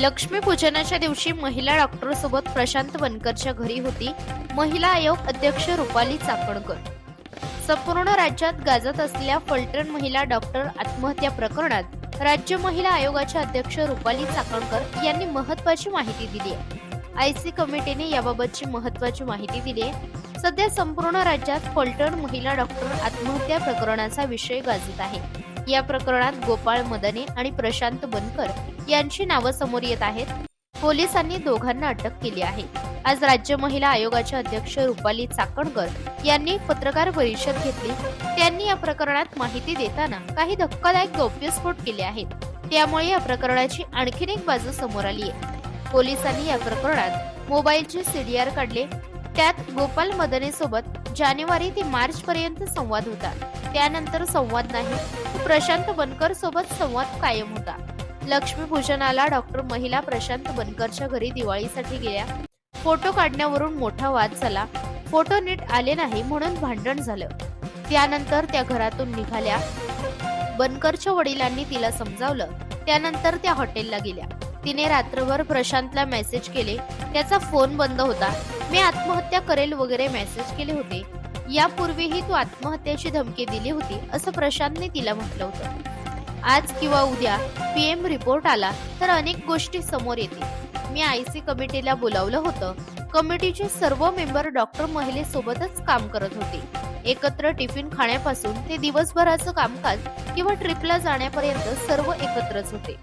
लक्ष्मीपूजनाच्या दिवशी महिला डॉक्टर सोबत प्रशांत बनकरच्या घरी होती. महिला आयोग अध्यक्ष रुपाली चाकणकर. संपूर्ण राज्यात गाजत असलेल्या फलटण महिला डॉक्टर आत्महत्या प्रकरणात राज्य महिला आयोगाच्या अध्यक्ष रुपाली चाकणकर यांनी महत्वाची माहिती दिली आहे. आयसी कमिटीने याबाबतची महत्वाची माहिती दिली आहे. सध्या संपूर्ण राज्यात फलटण महिला डॉक्टर आत्महत्या प्रकरणाचा विषय गाजत आहे. या प्रकरणात गोपाळ मदने आणि प्रशांत बनकर यांची नावं समोर येत आहेत. पोलिसांनी दोघांना अटक केली आहे. आज राज्य महिला आयोगाच्या अध्यक्ष रुपाली चाकणकर यांनी पत्रकार परिषद घेतली. त्यांनी या प्रकरणात माहिती देताना काही धक्कादायक गौप्यस्फोट केले आहेत. त्यामुळे या प्रकरणाची आणखीन एक बाजू समोर आली आहे. पोलिसांनी या प्रकरणात मोबाईलचे सीडीआर काढले. त्यात गोपाल मदने सोबत जानेवारी ते मार्च पर्यंत संवाद होता. त्यानंतर संवाद नाही. प्रशांत बनकर सोबत संवाद कायम होता. लक्ष्मीपूजनाला डॉक्टर महिला प्रशांत बनकरच्या घरी दिवाळीसाठी गेल्या. फोटो काढण्यावरून मोठा वाद झाला. फोटो नीट आले नाही म्हणून भांडण झालं. त्यानंतर त्या घरातून निघाल्या. बनकरच्या वडिलांनी तिला समजावलं. त्यानंतर त्या हॉटेलला गेल्या. तिने रात्रभर प्रशांतला मेसेज केले. त्याचा फोन बंद होता. मी आत्महत्या करेल वगैरे मेसेज केले होते. यापूर्वीही तू आत्महत्येची धमकी दिली होती असं प्रशांतने तिला म्हटलं होतं. आज किंवा उद्या पीएम रिपोर्ट आला तर अनेक गोष्टी समोर येतील. मी आय सी कमिटीला बोलावलं होतं. कमिटीचे सर्व मेंबर डॉक्टर महिलेसोबतच काम करत होते. एकत्र टिफिन खाण्यापासून ते दिवसभराचं कामकाज किंवा ट्रिपला जाण्यापर्यंत सर्व एकत्रच होते.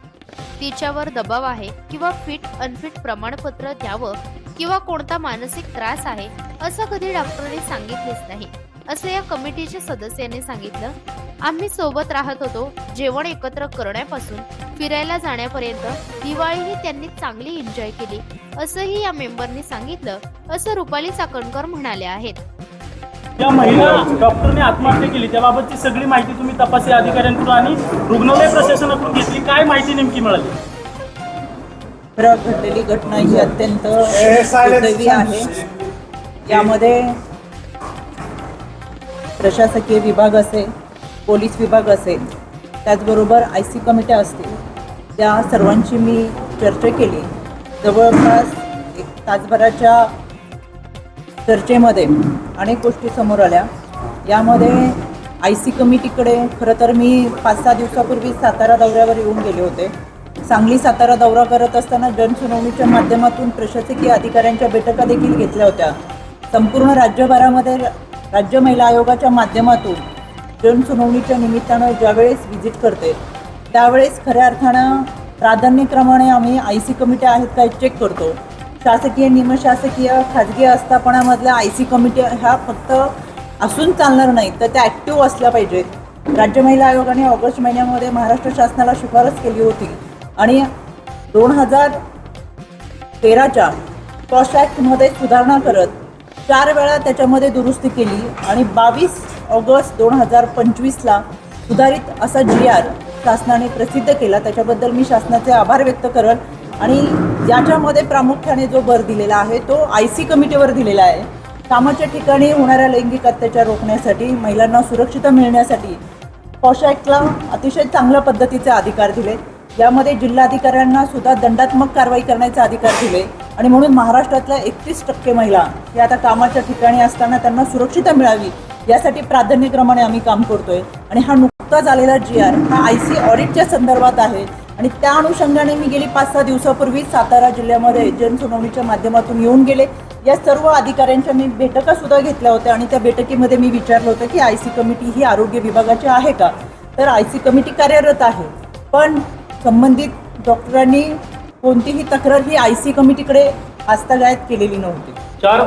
तिच्यावर दबाव आहे किंवा फिट अनफिट प्रमाणपत्र द्यावं किंवा कोणता मानसिक त्रास आहे असं कधी डॉक्टरने सांगितलेच नाही. असं या कमिटीच्या सदस्याने सांगितलं. आम्ही सोबत राहत होतो जेवण एकत्र करण्यापासून. फिरायला जाण्यापर्यंत दिवाळीही त्यांनी चांगली एन्जॉय केली. असंही या मेंबरनी सांगितलं असं रुपाली चाकणकर म्हणाल्या आहेत. या महिला डॉक्टरने आत्महत्या केली. त्याबाबतची सगळी माहिती तुम्ही तपासी अधिकाऱ्यांकडून आणि रुग्णालय प्रशासनाकडून घेतली. काय माहिती नेमकी मिळाली? घडलेली घटना ही अत्यंत दुर्दैवी आहे. यामध्ये प्रशासकीय विभाग असेल पोलीस विभाग असेल त्याचबरोबर आय सी कमिट्या असतील त्या सर्वांची मी चर्चा केली. जवळपास एक तासभराच्या चर्चेमध्ये अनेक गोष्टी समोर आल्या. यामध्ये आय सी कमिटीकडे खरं तर मी पाच सहा दिवसापूर्वी सातारा दौऱ्यावर येऊन गेले होते. सांगली सातारा दौरा करत असताना जनसुनावणीच्या माध्यमातून प्रशासकीय अधिकाऱ्यांच्या बैठका देखील घेतल्या होत्या. संपूर्ण राज्यभरामध्ये राज्य महिला आयोगाच्या माध्यमातून जनसुनावणीच्या निमित्तानं ज्यावेळेस व्हिजिट करते त्यावेळेस खऱ्या अर्थानं प्राधान्यक्रमाने आम्ही आय सी कमिट्या आहेत काय चेक करतो. शासकीय निमशासकीय खाजगी आस्थापनामधल्या आय सी कमिटी ह्या फक्त असून चालणार नाहीत तर त्या ॲक्टिव्ह असल्या पाहिजेत. राज्य महिला आयोगाने ऑगस्ट महिन्यामध्ये महाराष्ट्र शासनाला शिफारस केली होती आणि दोन हजार तेराच्या पॉश ॲक्टमध्ये सुधारणा करत चार वेळा त्याच्यामध्ये दुरुस्ती केली आणि बावीस ऑगस्ट दोन हजार पंचवीसला सुधारित असा जी आर शासनाने प्रसिद्ध केला. त्याच्याबद्दल मी शासनाचे आभार व्यक्त करल. आणि याच्यामध्ये प्रामुख्याने जो भर दिलेला आहे तो आय सी कमिटीवर दिलेला आहे. कामाच्या ठिकाणी होणाऱ्या लैंगिक अत्याचार रोखण्यासाठी महिलांना सुरक्षित मिळण्यासाठी पॉश ॲक्टला अतिशय चांगल्या पद्धतीचे अधिकार दिले. यामध्ये जिल्हाधिकाऱ्यांना सुद्धा दंडात्मक कारवाई करण्याचे अधिकार दिले. आणि म्हणून महाराष्ट्रातल्या एकतीस टक्के महिला हे आता कामाच्या ठिकाणी असताना त्यांना सुरक्षितता मिळावी यासाठी प्राधान्यक्रमाने आम्ही काम करतोय. आणि हा नुकताच आलेला जी आर हा आय सी ऑडिटच्या संदर्भात आहे. आणि त्या अनुषंगाने मी गेली पाच सहा दिवसापूर्वी सातारा जिल्ह्यामध्ये जनसुनावणीच्या माध्यमातून येऊन गेले. या सर्व अधिकाऱ्यांच्या मी बैठका सुद्धा घेतल्या होत्या आणि त्या बैठकीमध्ये मी विचारलं होतं की आय सी कमिटी ही आरोग्य विभागाची आहे का? तर आय सी कमिटी कार्यरत आहे. पण संबंधित डॉक्टरांनी कोणतीही तक्रार ही आय सी कमिटीकडे आस्थागायत केलेली नव्हती. चार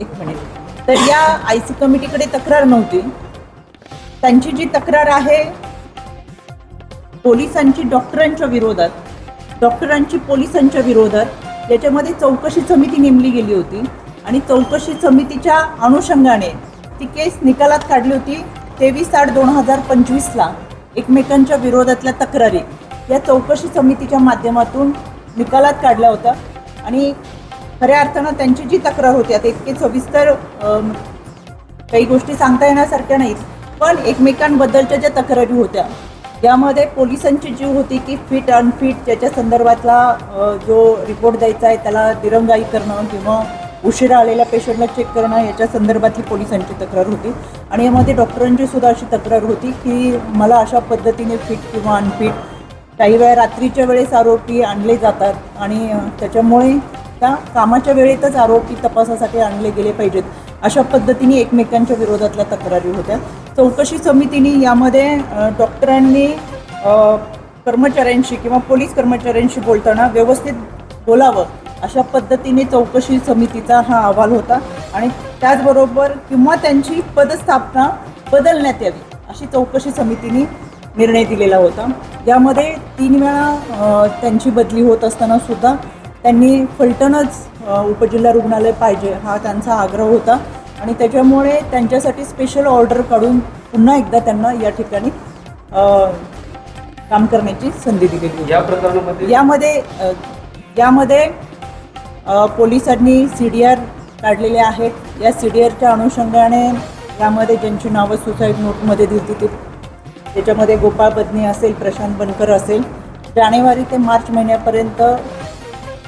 एक मिनिट. तर या आय सी कमिटीकडे तक्रार नव्हती. त्यांची जी तक्रार आहे पोलिसांची डॉक्टरांच्या विरोधात डॉक्टरांची पोलिसांच्या विरोधात याच्यामध्ये चौकशी समिती नेमली गेली होती आणि चौकशी समितीच्या अनुषंगाने ती केस निकालात काढली होती तेवीस आठ दोन हजार पंचवीसला एकमेकांच्या विरोधातल्या तक्रारी. या चौकशी समितीच्या माध्यमातून निकालात काढल्या होत्या आणि खऱ्या अर्थानं त्यांची जी तक्रार होती आता इतके सविस्तर काही गोष्टी सांगता येण्यासारख्या नाहीत पण एकमेकांबद्दलच्या ज्या तक्रारी होत्या यामध्ये पोलिसांची जीव होती की फिट अनफिट ज्याच्या संदर्भातला जो रिपोर्ट द्यायचा आहे त्याला दिरंगाई करणं किंवा उशिरा आलेल्या पेशंटला चेक करणं याच्या संदर्भातली पोलिसांची तक्रार होती. आणि यामध्ये डॉक्टरांची सुद्धा अशी तक्रार होती की मला अशा पद्धतीने फिट किंवा अनफिट काही वेळा रात्रीच्या वेळेस आरोपी आणले जातात आणि त्याच्यामुळे त्या कामाच्या वेळेतच आरोपी तपासासाठी आणले गेले पाहिजेत अशा पद्धतीने एकमेकांच्या विरोधातल्या तक्रारी होत्या. चौकशी समितीने यामध्ये डॉक्टरांनी कर्मचाऱ्यांशी किंवा पोलीस कर्मचाऱ्यांशी बोलताना व्यवस्थित बोलावं अशा पद्धतीने चौकशी समितीचा हा अहवाल होता आणि त्याचबरोबर किंवा त्यांची पदस्थापना बदलण्यात यावी अशी चौकशी समितीने निर्णय दिलेला होता. यामध्ये तीन वेळा त्यांची बदली होत असताना सुद्धा त्यांनी फलटणच उपजिल्हा रुग्णालय पाहिजे हा त्यांचा आग्रह होता. आणि त्याच्यामुळे त्यांच्यासाठी स्पेशल ऑर्डर काढून पुन्हा एकदा त्यांना या ठिकाणी काम करण्याची संधी दिलेली होती या प्रकरणामध्ये? यामध्ये यामध्ये पोलिसांनी सी डी आर काढलेले आहेत. या सी डी आरच्या अनुषंगाने यामध्ये ज्यांची नावं सुसाईड नोटमध्ये दिली ती त्याच्यामध्ये गोपाळ बदने असेल प्रशांत बनकर असेल जानेवारी ते मार्च महिन्यापर्यंत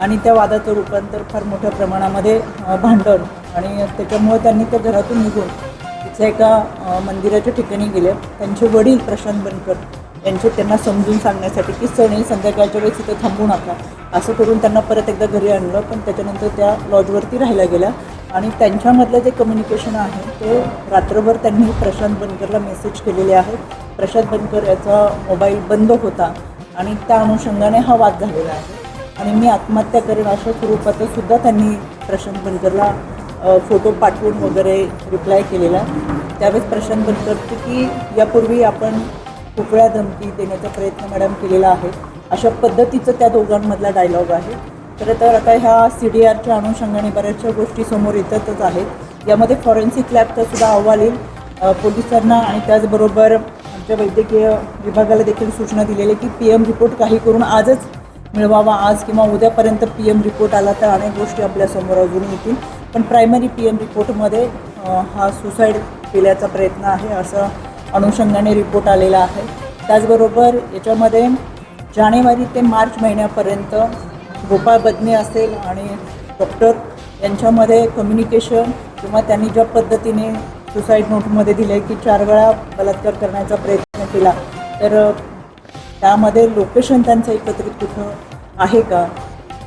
आणि त्या वादाचं रूपांतर फार मोठ्या प्रमाणामध्ये भांडण आणि त्याच्यामुळे त्यांनी त्या घरातून निघून तिथल्या एका मंदिराच्या ठिकाणी गेले. त्यांचे वडील प्रशांत बनकर यांचे त्यांना समजून सांगण्यासाठी की सणी संध्याकाळच्या वेळेस तिथे थांबू नका. असं करून त्यांना परत एकदा घरी आणलं पण त्याच्यानंतर त्या लॉजवरती राहायला गेल्या. आणि त्यांच्यामधलं जे कम्युनिकेशन आहे ते रात्रभर त्यांनी प्रशांत बनकरला मेसेज केलेले आहे. प्रशांत बनकर याचा मोबाईल बंद होता आणि त्या अनुषंगाने हा वाद झालेला आहे. आणि मी आत्महत्या करेन अशा स्वरूपातच सुद्धा त्यांनी प्रशांत बनकरला फोटो पाठवून वगैरे रिप्लाय केलेला. त्यावेळेस प्रशांत बनकरचे की यापूर्वी आपण कुकळ्या धमकी देण्याचा प्रयत्न मॅडम केलेला आहे. अशा पद्धतीचं त्या दोघांमधला डायलॉग आहे. खरं तर आता ह्या सी डी आरच्या अनुषंगाने बऱ्याचशा गोष्टी समोर येतातच आहेत. यामध्ये फॉरेन्सिक लॅबचा सुद्धा अहवाल येईल. पोलिसांना आणि त्याचबरोबर आमच्या वैद्यकीय विभागाला देखील सूचना दिलेली की पी एम रिपोर्ट काही करून आजच मिळवावा आज किंवा उद्यापर्यंत पी एम रिपोर्ट आला तर अनेक गोष्टी आपल्यासमोर अजून येतील. पण प्रायमरी पी एम रिपोर्टमध्ये हा सुसाईड केल्याचा प्रयत्न आहे असं अनुषंगाने रिपोर्ट आलेला आहे. त्याचबरोबर याच्यामध्ये जानेवारी ते मार्च महिन्यापर्यंत गोपाळ बदने असेल आणि डॉक्टर यांच्यामध्ये कम्युनिकेशन किंवा त्यांनी ज्या पद्धतीने सुसाईड नोटमध्ये दिले की चार वेळा बलात्कार करण्याचा प्रयत्न केला तर त्यामध्ये लोकेशन त्यांचं एकत्रित कुठं आहे का?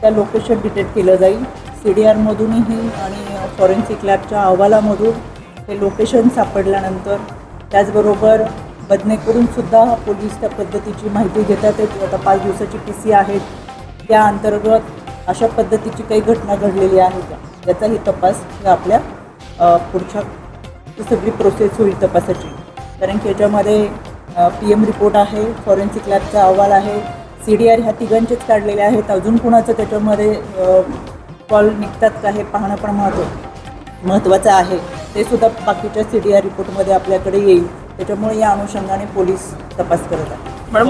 त्या लोकेशन डिटेक्ट केलं जाईल. सी डी आरमधूनही आणि फॉरेन्सिक लॅबच्या अहवालामधून हे लोकेशन सापडल्यानंतर त्याचबरोबर बदनेकडूनसुद्धा पोलीस त्या पद्धतीची माहिती घेतात. आता पाच दिवसाची पी सी आहेत. त्या अंतर्गत अशा पद्धतीची काही घटना घडलेली आहे का? याचाही तपास आपल्या पुढच्या सगळी प्रोसेस होईल तपासाची. कारण की याच्यामध्ये पी एम रिपोर्ट आहे फॉरेन्सिक लॅबचा अहवाल आहे सी डी आर ह्या तिघांचेच काढलेले आहेत. अजून कुणाचं त्याच्यामध्ये कॉल निघतात का हे पाहणं पण महत्त्व महत्त्वाचं आहे. ते सुद्धा बाकीच्या सी डी आर रिपोर्टमध्ये आपल्याकडे येईल. त्याच्यामुळे या अनुषंगाने पोलीस तपास करत आहेत. मॅडम